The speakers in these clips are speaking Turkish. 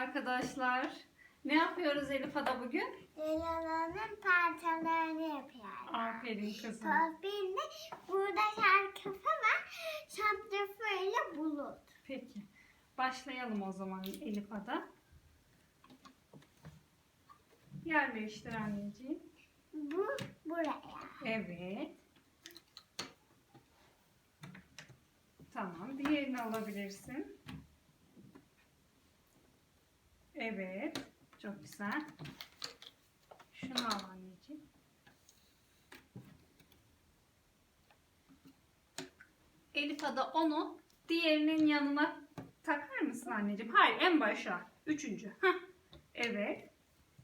arkadaşlar. Ne yapıyoruz Elif Ada bugün? Leyla'nın parçalarını yapıyorum. Aferin kızım. Tosbih'inde burada şarkısı var. Şaptırfıyla bulut. Peki. Başlayalım o zaman Elif Ada. Yerleştir anneciğim. Bu buraya. Evet. Tamam. Diğerini alabilirsin. Evet. Çok güzel. Şunu al anneciğim. Elif Ada onu diğerinin yanına takar mısın anneciğim? Hayır en başa. Üçüncü. Hah. Evet.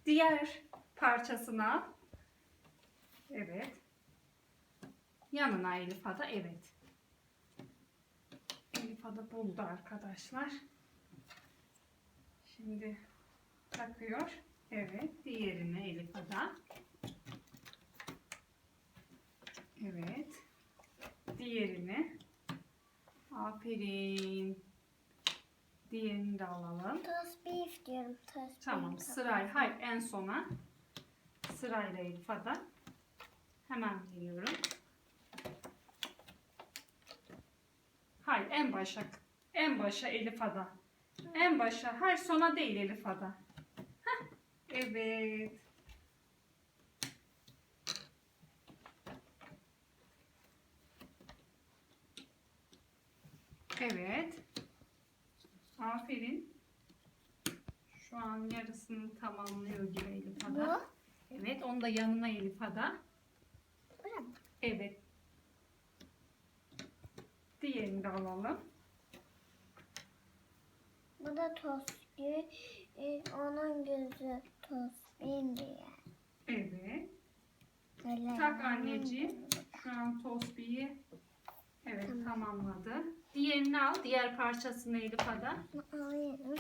Diğer parçasını al. Evet. Yanına Elif Ada. Evet. Elif Ada buldu arkadaşlar. Şimdi takıyor. Evet. Diğerini Elif Ada. Evet. Diğerini. Aferin. Diğerini de alalım. Tosbih istiyorum. Tosbih. Tamam sırayla. Hayır en sona. Sırayla Elif Ada. Hemen veriyorum. Hayır en başa. En başa Elif Ada. En başa. Hayır sona değil Elif Ada. Evet. Evet. Aferin. Şu an yarısını tamamlıyor gibi Elif Ada. Evet onu da yanına Elif Ada. Evet. Diğerini de alalım. Da tosbih. Ee, onun gözü tosbih diye. Evet. Öyle Tak anneciğim. Şu an tosbiyi evet Tamam. tamamladı. Diğerini al. Diğer parçasını Elif Ada. Alayım.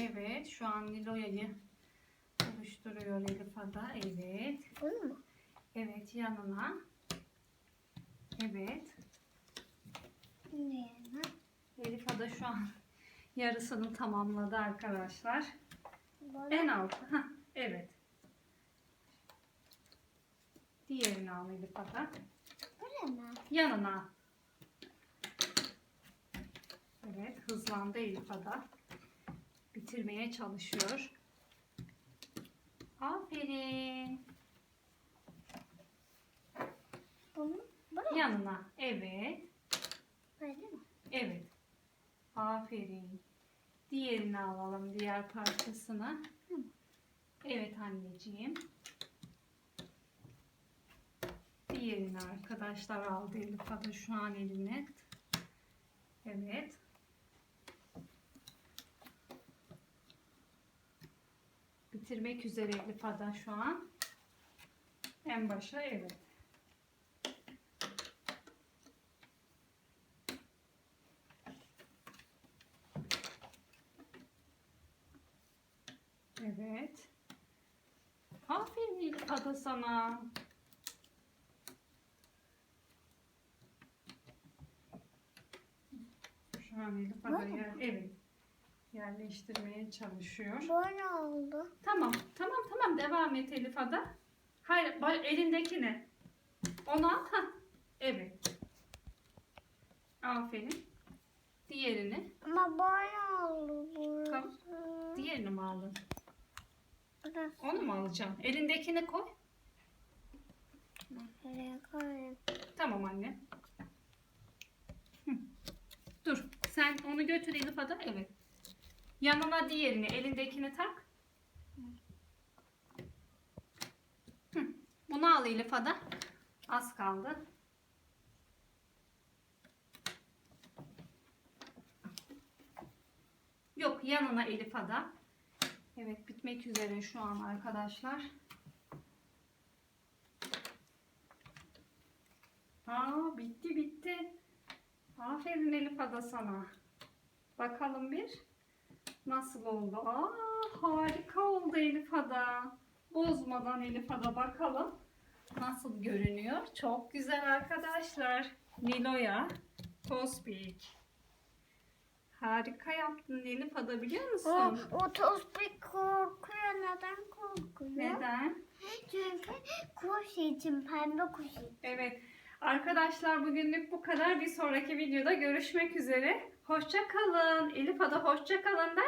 Evet. Şu an Niloya'yı oluşturuyor Elif Ada. Evet. Bunu mu? Evet yanına. Evet. Ne? Elif Ada şu an yarısını tamamladı arkadaşlar. Böyle. En alt. Hah, evet. Diğerini al Elif mi? Yanına. Evet hızlandı Elif Ada. Bitirmeye çalışıyor. Aferin. Bunu. Yanına. Evet. Böyle mi? Evet. Aferin. Diğerini alalım. Diğer parçasını. Evet anneciğim. Diğerini arkadaşlar aldı Elif Ada şu an eline. Evet. Bitirmek üzere Elif Ada şu an. En başa evet. Ada sana. Şu an Elif Ada yer, evet. yerleştirmeye çalışıyor. Böyle oldu. Tamam, tamam, tamam. Devam et Elif Ada. Hayır, ba- elindekini. Onu al. Hah. Evet. Aferin. Diğerini. Ama böyle oldu burası. Tamam. Diğerini mi aldın? Burası. Onu mu alacaksın? Elindekini koy. Buraya koyayım. Tamam anne. Hı. Dur. Sen onu götür Elif Ada. Evet. Yanına diğerini, elindekini tak. Hı. Bunu al Elif Ada. Az kaldı. Yok yanına Elif Ada. Evet bitmek üzere şu an arkadaşlar. Aa bitti bitti. Aferin Elif Ada sana. Bakalım bir. Nasıl oldu? Aa harika oldu Elif Ada. Bozmadan Elif Ada bakalım. Nasıl görünüyor? Çok güzel arkadaşlar. Nilo'ya Tospik. Harika yaptın Elif Ada biliyor O, musun? o tospik korkuyor. Neden korkuyor? Neden? Çünkü kuş için, pembe kuş için. Evet. Arkadaşlar bugünlük bu kadar. Bir sonraki videoda görüşmek üzere. Hoşça kalın. Elif Ada hoşça kalın der